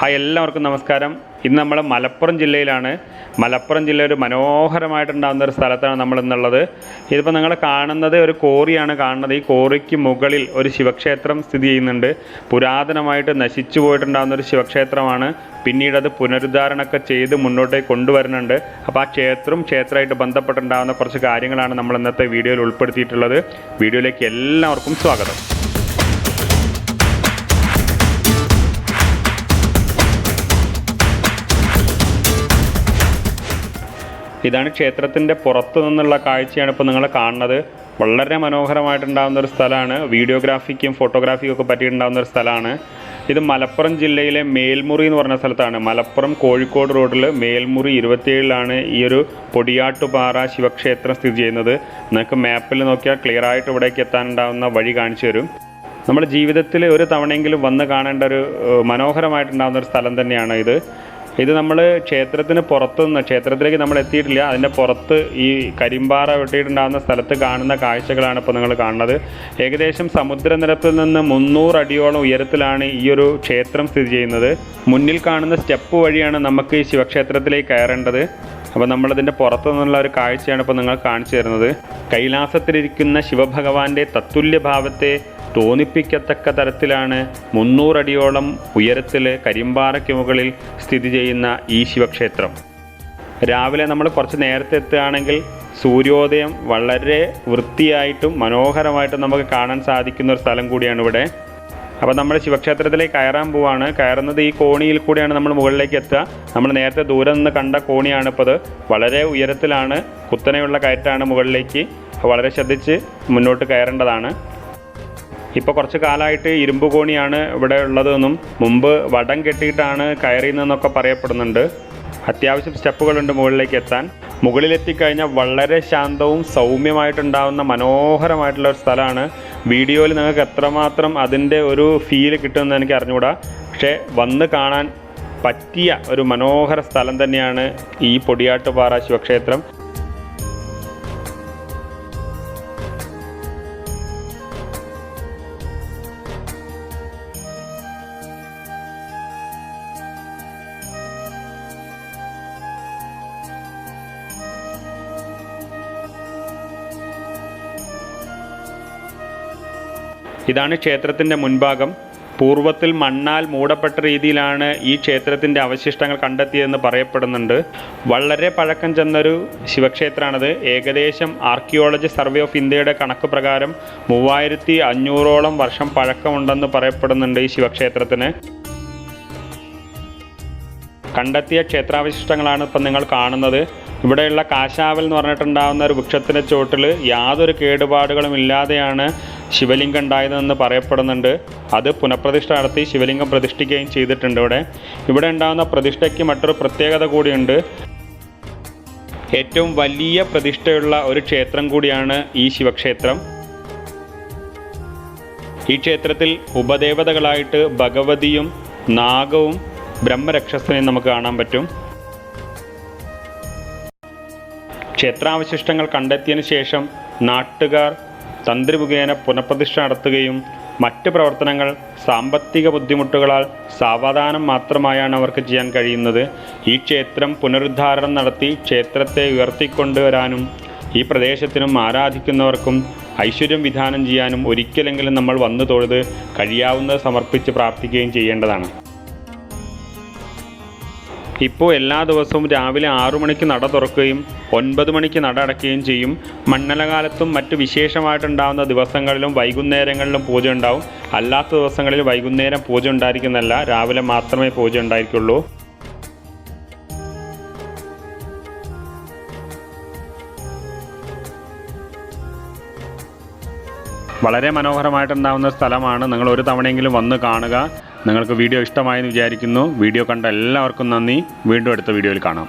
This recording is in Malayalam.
ഹായ് എല്ലാവർക്കും നമസ്കാരം. ഇന്ന് നമ്മൾ മലപ്പുറം ജില്ലയിലാണ്. മലപ്പുറം ജില്ല ഒരു മനോഹരമായിട്ടുണ്ടാകുന്ന ഒരു സ്ഥലത്താണ് നമ്മൾ ഇന്നുള്ളത്. ഇതിപ്പോൾ നിങ്ങൾ കാണുന്നത് ഒരു കോറിയാണ് കാണുന്നത്. ഈ കോറിക്ക് മുകളിൽ ഒരു ശിവക്ഷേത്രം സ്ഥിതി ചെയ്യുന്നുണ്ട്. പുരാതനമായിട്ട് നശിച്ചു പോയിട്ടുണ്ടാകുന്ന ഒരു ശിവക്ഷേത്രമാണ്. പിന്നീട് അത് പുനരുദ്ധാരണമൊക്കെ ചെയ്ത് മുന്നോട്ടേ കൊണ്ടുവരുന്നുണ്ട്. അപ്പോൾ ആ ക്ഷേത്രവും ക്ഷേത്രമായിട്ട് ബന്ധപ്പെട്ടുണ്ടാകുന്ന കുറച്ച് കാര്യങ്ങളാണ് നമ്മൾ ഇന്നത്തെ വീഡിയോയിൽ ഉൾപ്പെടുത്തിയിട്ടുള്ളത്. വീഡിയോയിലേക്ക് എല്ലാവർക്കും സ്വാഗതം. ഇതാണ് ക്ഷേത്രത്തിന്റെ പുറത്തു നിന്നുള്ള കാഴ്ചയാണ് ഇപ്പോൾ നിങ്ങൾ കാണുന്നത്. വളരെ മനോഹരമായിട്ടുണ്ടാകുന്ന ഒരു സ്ഥലമാണ്. വീഡിയോഗ്രാഫിക്കും ഫോട്ടോഗ്രാഫിക്കും ഒക്കെ പറ്റിയിട്ടുണ്ടാകുന്ന ഒരു സ്ഥലമാണ്. ഇത് മലപ്പുറം ജില്ലയിലെ മേൽമുറി എന്ന് പറഞ്ഞ സ്ഥലത്താണ്. മലപ്പുറം കോഴിക്കോട് റോഡിൽ മേൽമുറി ഇരുപത്തിയേഴിലാണ് ഈ ഒരു പൊടിയാട്ടുപാറ ശിവക്ഷേത്രം സ്ഥിതി ചെയ്യുന്നത്. നിങ്ങൾക്ക് മാപ്പിൽ നോക്കിയാൽ ക്ലിയർ ആയിട്ട് ഇവിടേക്ക് എത്താനുണ്ടാകുന്ന വഴി കാണിച്ചു തരും. നമ്മുടെ ജീവിതത്തിൽ ഒരു തവണയെങ്കിലും വന്ന് കാണേണ്ട ഒരു മനോഹരമായിട്ടുണ്ടാകുന്ന ഒരു സ്ഥലം തന്നെയാണ് ഇത്. ഇത് നമ്മൾ ക്ഷേത്രത്തിന് പുറത്തുനിന്ന് ക്ഷേത്രത്തിലേക്ക് നമ്മൾ എത്തിയിട്ടില്ല. അതിന്റെ പുറത്ത് ഈ കരിമ്പാറ വെട്ടിയിട്ടുണ്ടാകുന്ന സ്ഥലത്ത് കാണുന്ന കാഴ്ചകളാണ് ഇപ്പോൾ നിങ്ങൾ കാണുന്നത്. ഏകദേശം സമുദ്രനിരപ്പിൽ നിന്ന് മുന്നൂറ് അടിയോളം ഉയരത്തിലാണ് ഈ ഒരു ക്ഷേത്രം സ്ഥിതി ചെയ്യുന്നത്. മുന്നിൽ കാണുന്ന സ്റ്റെപ്പ് വഴിയാണ് നമുക്ക് ഈ ശിവക്ഷേത്രത്തിലേക്ക് കയറേണ്ടത്. അപ്പോൾ നമ്മളതിന്റെ പുറത്തു നിന്നുള്ള ഒരു കാഴ്ചയാണ് ഇപ്പോൾ നിങ്ങൾ കാണിച്ചു തരുന്നത്. കൈലാസത്തിലിരിക്കുന്ന ശിവഭഗവാന്റെ തത്തുല്യഭാവത്തെ തോന്നിപ്പിക്കത്തക്ക തരത്തിലാണ് മുന്നൂറടിയോളം ഉയരത്തിലെ കരിമ്പാറയ്ക്ക് മുകളിൽ സ്ഥിതി ചെയ്യുന്ന ഈ ശിവക്ഷേത്രം. രാവിലെ നമ്മൾ കുറച്ച് നേരത്തെ എത്തുകയാണെങ്കിൽ സൂര്യോദയം വളരെ വൃത്തിയായിട്ടും മനോഹരമായിട്ടും നമുക്ക് കാണാൻ സാധിക്കുന്ന ഒരു സ്ഥലം കൂടിയാണ് ഇവിടെ. അപ്പോൾ നമ്മൾ ശിവക്ഷേത്രത്തിലേക്ക് കയറാൻ പോവാണ്. കയറുന്നത് ഈ കോണിയിൽ കൂടിയാണ് നമ്മൾ മുകളിലേക്ക് എത്തുക. നമ്മൾ നേരത്തെ ദൂരെ നിന്ന് കണ്ട കോണിയാണ് ഇപ്പോൾ ഇത് വളരെ ഉയരത്തിലാണ് കുത്തനെയുള്ള കയറ്റാണ് മുകളിലേക്ക്. വളരെ ശ്രദ്ധിച്ച് മുന്നോട്ട് കയറേണ്ടതാണ്. ഇപ്പോൾ കുറച്ച് കാലമായിട്ട് ഇരുമ്പ് കോണിയാണ് ഇവിടെ ഉള്ളതെന്നും മുമ്പ് വടം കെട്ടിയിട്ടാണ് കയറിയെന്നൊക്കെ പറയപ്പെടുന്നുണ്ട്. അത്യാവശ്യം സ്റ്റെപ്പുകളുണ്ട് മുകളിലേക്ക് എത്താൻ. മുകളിലെത്തിക്കഴിഞ്ഞാൽ വളരെ ശാന്തവും സൗമ്യമായിട്ടുണ്ടാകുന്ന മനോഹരമായിട്ടുള്ള ഒരു സ്ഥലമാണ്. വീഡിയോയിൽ നിങ്ങൾക്ക് എത്രമാത്രം അതിന്റെ ഒരു ഫീൽ കിട്ടുമെന്ന് എനിക്ക് അറിഞ്ഞുകൂടാ. പക്ഷേ വന്ന് കാണാൻ പറ്റിയ ഒരു മനോഹര സ്ഥലം തന്നെയാണ് ഈ പൊടിയാട്ടുപാറ ശിവക്ഷേത്രം. ഇതാണ് ക്ഷേത്രത്തിന്റെ മുൻഭാഗം. പൂർവത്തിൽ മണ്ണാൽ മൂടപ്പെട്ട രീതിയിലാണ് ഈ ക്ഷേത്രത്തിന്റെ അവശിഷ്ടങ്ങൾ കണ്ടെത്തിയതെന്ന് പറയപ്പെടുന്നുണ്ട്. വളരെ പഴക്കം ചെന്നൊരു ശിവക്ഷേത്രമാണിത്. ഏകദേശം ആർക്കിയോളജി സർവേ ഓഫ് ഇന്ത്യയുടെ കണക്ക് പ്രകാരം മൂവായിരത്തി അഞ്ഞൂറോളം വർഷം പഴക്കമുണ്ടെന്ന് പറയപ്പെടുന്നുണ്ട് ഈ ശിവക്ഷേത്രത്തിന്. കണ്ടെത്തിയ ക്ഷേത്രാവശിഷ്ടങ്ങളാണ് ഇപ്പം നിങ്ങൾ കാണുന്നത്. ഇവിടെയുള്ള കാശാവൽ എന്ന് പറഞ്ഞിട്ടുണ്ടാകുന്ന ഒരു വൃക്ഷത്തിന്റെ ചുവട്ടിൽ യാതൊരു കേടുപാടുകളും ഇല്ലാതെയാണ് ശിവലിംഗം ഉണ്ടായതെന്ന് പറയപ്പെടുന്നുണ്ട്. അത് പുനഃപ്രതിഷ്ഠ നടത്തി ശിവലിംഗം പ്രതിഷ്ഠിക്കുകയും ചെയ്തിട്ടുണ്ട് ഇവിടെ. ഇവിടെ ഉണ്ടാകുന്ന പ്രതിഷ്ഠയ്ക്ക് മറ്റൊരു പ്രത്യേകത കൂടിയുണ്ട്. ഏറ്റവും വലിയ പ്രതിഷ്ഠയുള്ള ഒരു ക്ഷേത്രം കൂടിയാണ് ഈ ശിവക്ഷേത്രം. ഈ ക്ഷേത്രത്തിൽ ഉപദേവതകളായിട്ട് ഭഗവതിയും നാഗവും ബ്രഹ്മരക്ഷസനെയും നമുക്ക് കാണാൻ പറ്റും. ക്ഷേത്രാവശിഷ്ടങ്ങൾ കണ്ടെത്തിയതിനു ശേഷം നാട്ടുകാർ തന്ത്രി മുഖേന പുനഃപ്രതിഷ്ഠ നടത്തുകയും മറ്റ് പ്രവർത്തനങ്ങൾ സാമ്പത്തിക ബുദ്ധിമുട്ടുകളാൽ സാവധാനം മാത്രമായാണ് അവർക്ക് ചെയ്യാൻ കഴിയുന്നത്. ഈ ക്ഷേത്രം പുനരുദ്ധാരണം നടത്തി ക്ഷേത്രത്തെ ഉയർത്തിക്കൊണ്ടുവരാനും ഈ പ്രദേശത്തിനും ആരാധിക്കുന്നവർക്കും ഐശ്വര്യം വിധാനം ചെയ്യാനും ഒരിക്കലെങ്കിലും നമ്മൾ വന്നു തൊഴുത് കഴിയാവുന്നത് സമർപ്പിച്ച് പ്രാർത്ഥിക്കുകയും ചെയ്യേണ്ടതാണ്. ഇപ്പോൾ എല്ലാ ദിവസവും രാവിലെ ആറു മണിക്ക് നട തുറക്കുകയും ഒൻപത് മണിക്ക് നട അടയ്ക്കുകയും ചെയ്യും. മണ്ഡലകാലത്തും മറ്റ് വിശേഷമായിട്ടുണ്ടാകുന്ന ദിവസങ്ങളിലും വൈകുന്നേരങ്ങളിലും പൂജ ഉണ്ടാവും. അല്ലാത്ത ദിവസങ്ങളിൽ വൈകുന്നേരം പൂജ ഉണ്ടായിരിക്കുന്നല്ല രാവിലെ മാത്രമേ പൂജ ഉണ്ടായിരിക്കുള്ളൂ. വളരെ മനോഹരമായിട്ടുണ്ടാകുന്ന സ്ഥലമാണ്. നിങ്ങൾ ഒരു തവണയെങ്കിലും വന്ന് കാണുക. നിങ്ങൾക്ക് വീഡിയോ ഇഷ്ടമായെന്ന് വിചാരിക്കുന്നു. വീഡിയോ കണ്ട എല്ലാവർക്കും നന്ദി. വീണ്ടും അടുത്ത വീഡിയോയിൽ കാണാം.